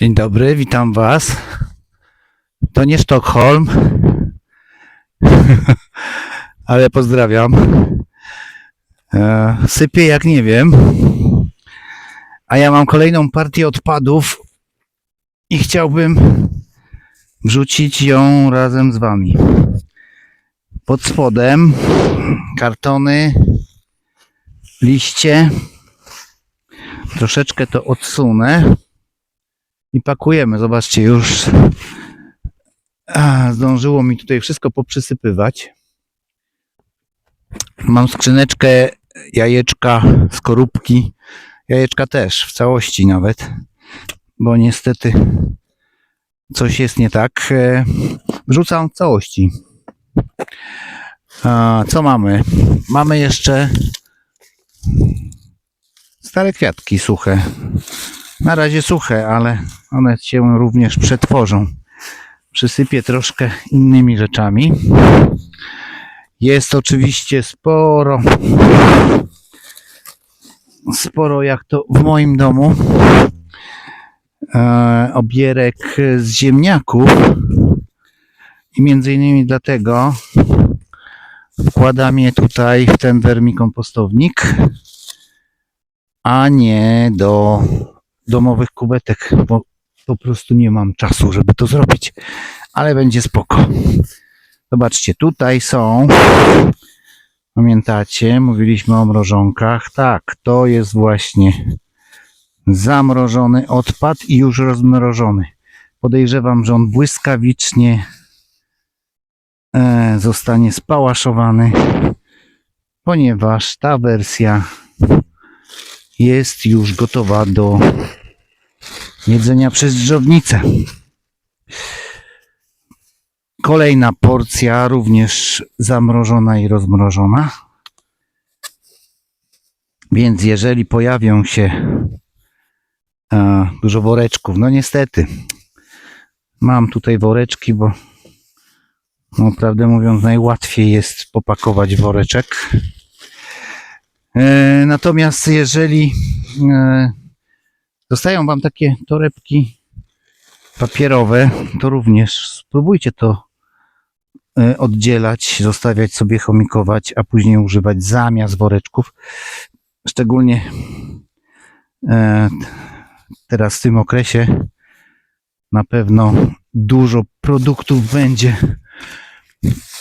Dzień dobry, witam Was. To nie Sztokholm, ale pozdrawiam. E, Sypie jak nie wiem. A ja mam kolejną partię odpadów i chciałbym wrzucić ją razem z Wami. Pod spodem kartony, liście. Troszeczkę to odsunę i pakujemy. Zobaczcie, już zdążyło mi tutaj wszystko poprzysypywać. Mam skrzyneczkę jajeczka, skorupki. Jajeczka też, w całości nawet, bo niestety coś jest nie tak. E, Wrzucam w całości. A, co mamy? Mamy jeszcze stare kwiatki suche. Na razie suche, ale one się również przetworzą. Przysypię troszkę innymi rzeczami. Jest oczywiście sporo, sporo jak to w moim domu, e, obierek z ziemniaków. I między innymi dlatego wkładam je tutaj w ten wermikompostownik, a nie do domowych kubetek, bo po prostu nie mam czasu, żeby to zrobić. Ale będzie spoko. Zobaczcie, tutaj są. Pamiętacie, mówiliśmy o mrożonkach. Tak, to jest właśnie zamrożony odpad i już rozmrożony. Podejrzewam, że on błyskawicznie e, zostanie spałaszowany, ponieważ ta wersja jest już gotowa do jedzenia przez dżownicę. Kolejna porcja, również zamrożona i rozmrożona. Więc jeżeli pojawią się e, dużo woreczków, no niestety, mam tutaj woreczki, bo no, prawdę mówiąc najłatwiej jest popakować woreczek. E, natomiast jeżeli e, Zostają Wam takie torebki papierowe, to również spróbujcie to e, oddzielać, zostawiać sobie chomikować, a później używać zamiast woreczków. Szczególnie teraz w tym okresie na pewno dużo produktów będzie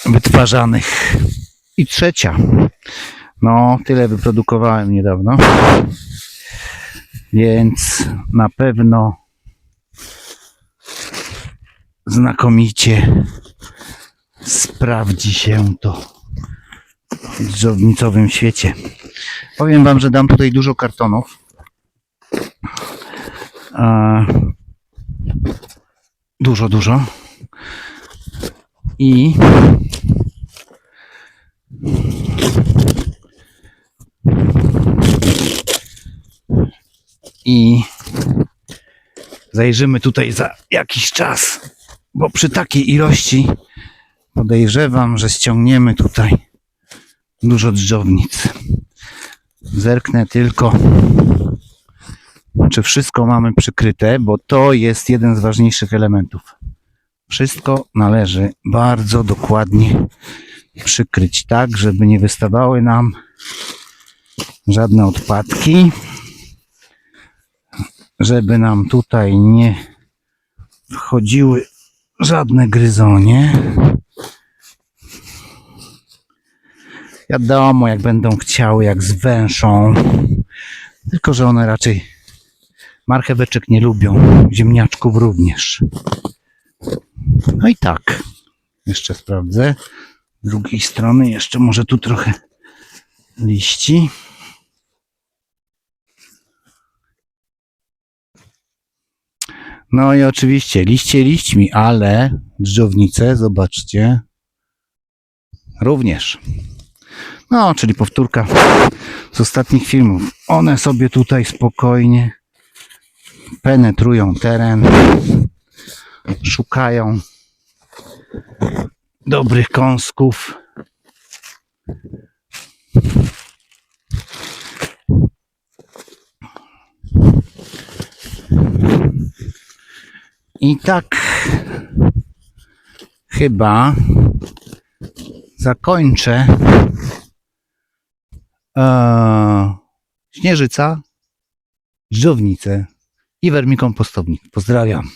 wytwarzanych. I trzecia. No, tyle wyprodukowałem niedawno więc na pewno znakomicie sprawdzi się to w dżownicowym świecie. Powiem Wam, że dam tutaj dużo kartonów. Dużo, dużo. I i zajrzymy tutaj za jakiś czas, bo przy takiej ilości podejrzewam, że ściągniemy tutaj dużo dżdżownic. Zerknę tylko, czy wszystko mamy przykryte, bo to jest jeden z ważniejszych elementów. Wszystko należy bardzo dokładnie przykryć, tak, żeby nie wystawały nam żadne odpadki żeby nam tutaj nie wchodziły żadne gryzonie. Wiadomo, jak będą chciały, jak zwęszą. Tylko, że one raczej marcheweczek nie lubią, ziemniaczków również. No i tak, jeszcze sprawdzę. Z drugiej strony jeszcze może tu trochę liści. No i oczywiście liście liśćmi, ale dżdżownice, zobaczcie, również. No, czyli powtórka z ostatnich filmów. One sobie tutaj spokojnie penetrują teren, szukają dobrych kąsków. I tak chyba zakończę e, śnieżyca, dżdżownicę i wermikompostownik. Pozdrawiam.